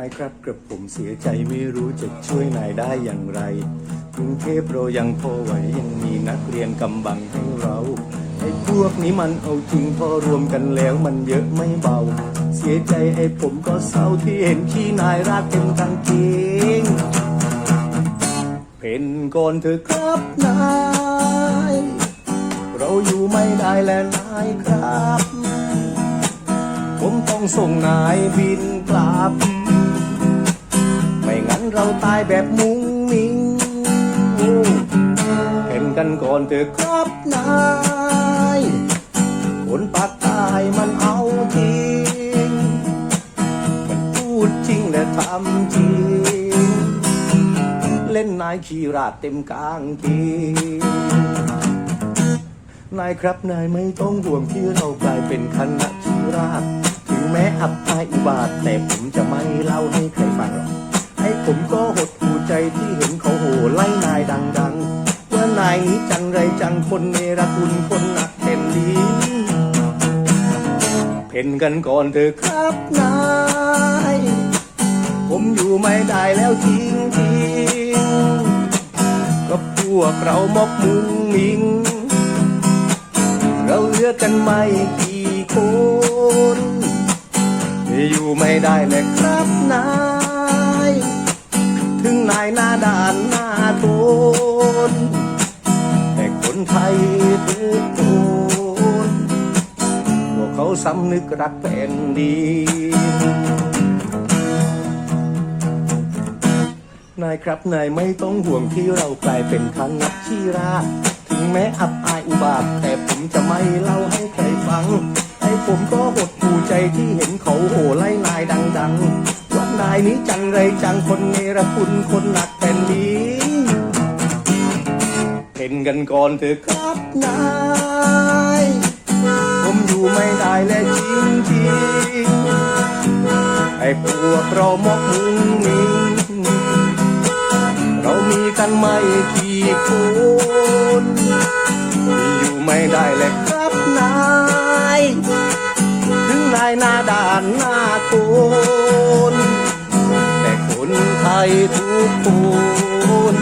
ายครับกระผมเสียใจไม่รู้จะช่วยนายได้อย่างไร กรุงเทพเรายังพอไหวยังมีนักเรียนกำบังให้เราไอ้พวกนี้มันเอาจริงพอรวมกันแล้วมันเยอะไม่เบา เสียใจไอ้ผมก็เศร้าที่เห็นขี้นายราดเต็มกางเกงเพ่นก่อนเถอะครับนาย เราอยู่ไม่ได้แล้วนายครับ ผมต้องส่งนายบินกลับ เราตายแบบมุ้งมิงเห็นกันก่อนเถอะครับนายคนปากตายมันเอาจริง มันพูดจริงและทำจริง เล่นนายขี่ราดเต็มกลางเกงนายครับนายไม่ต้องห่วงที่เรากลายเป็นคณะขี่ราดถึงแม้อับอายอุบาทแต่ผมจะไม่เล่าให้ใครฟังหรอก ให้ผมก็หดหูใจที่เห็นเขาโห่ไล่นายดังๆ ว่านายนี้จังไรจังคนเนรคุณคนหนักเต็มดีเพ่นกันก่อนเถอะครับนาย ผมอยู่ไม่ได้แล้วจริงจริงๆก็พวกเรามอกมุงมิง เราเลือกกันไม่กี่คน อยู่ไม่ได้เลยครับนาย นายหน้าด่านหน้าโทนแต่คนไทยทุกคนพวกเขาสำนึกรักแผ่นดินนายครับนายไม่ต้องห่วงที่เรากลายเป็นคณะขี้ราถึงแม้อับอายอุบาทแต่ผมจะไม่เล่าให้ใครฟัง ให้ผมก็หดหูใจที่เห็นเขาโห่ไล่นายดัง ๆ นายนี้จังไรจังคนเนรคุณคนหนักแผ่นดินเห็นกันก่อนเถอะครับนาย ผมอยู่ไม่ได้และจริงๆไอ้พวกเรามอกมุงมิงเรามีกันไม่กี่คนอยู่ไม่ได้เลยครับนาย ไทยทุกคน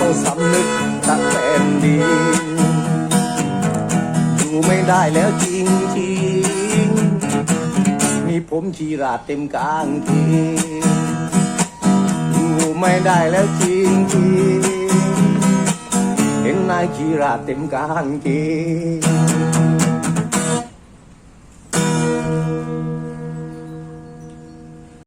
ต้องสำนึกตักแผ่นดินอยู่ไม่ได้แล้วจริงจริงมีผมชีราดเต็มกลางเกงอยู่ไม่ได้แล้วจริงจริงเห็นนายขี่ราดเต็มกลางเกง